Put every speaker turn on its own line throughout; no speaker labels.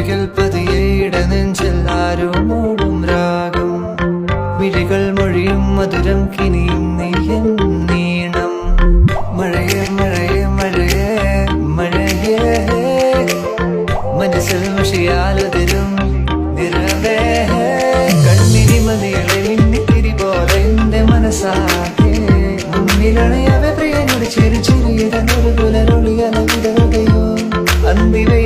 മിഴികൾ പതിയേടെ നെഞ്ചിൽ ആരോ മൂടും രാഗം. മിഴികൾ മൊഴിയും മധുരം കിനിയും നീയും നീണം. മഴയെ മഴയെ മഴയെ മഴയേ. മനസ്സിൽ മഷിയാലതിരും നിറവേ. കണ്ണിനി മതികളെ മിന്നിത്തിരി പോലെ എന്റെ മനസ്സാകെ. മുന്നിലണയവെ പ്രിയനോട് ചെറു ചെറിയ തന്നൊരു കുലരൊളിയലവിടയോ അന്തിവേ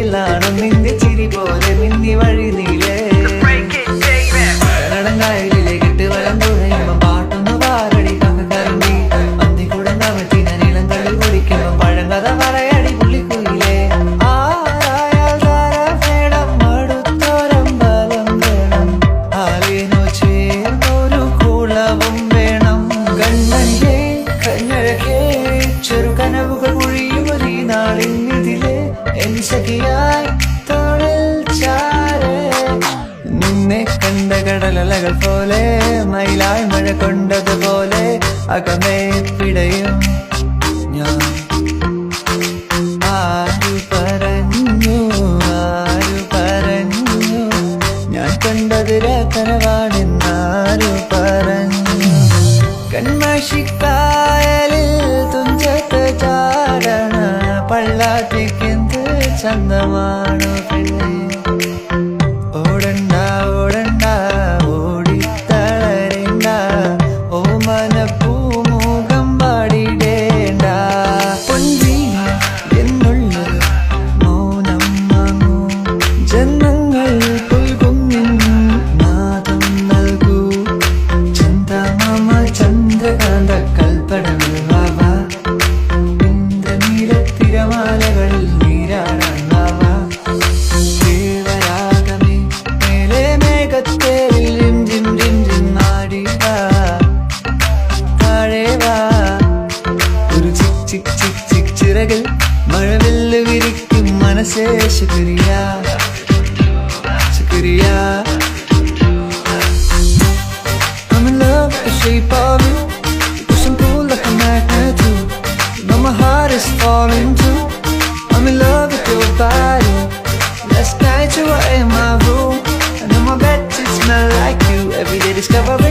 നിന്നെ കണ്ട കടലലകൾ പോലെ മയിലായി മഴ കൊണ്ടതുപോലെ അകമേ പിടയും ഞാൻ. ആരു പറഞ്ഞു ആരു പറഞ്ഞു ഞാൻ കണ്ടതിര കനവാണെന്നാരു പറഞ്ഞു. കൺമഷിക്കായലിൽ തുഞ്ചത്ത് ചാടണ പള്ളാത്തിക്കെന്ത് ചന്തമാണോ പെണ്ണേ? തിരമാലകളിൽ നീരാടാൻ വാവ ദേവരാഗമേ മേലെ മേഘത്തേരിൽ രിം രിം രിം രിം ആടി വാ താഴെ വാ. ഒരു ചിക് ചിക് ചിക് ചിക് ചിറകിൽ മഴവില്ല് വിരിക്കും മനസ്സേ ശുക്രിയ. ശുക്രിയ. I'm in love with the shape of You. Is falling too I'm in love with your body. Last night you were in my room. And on my bed it smelled like you. Every day discovering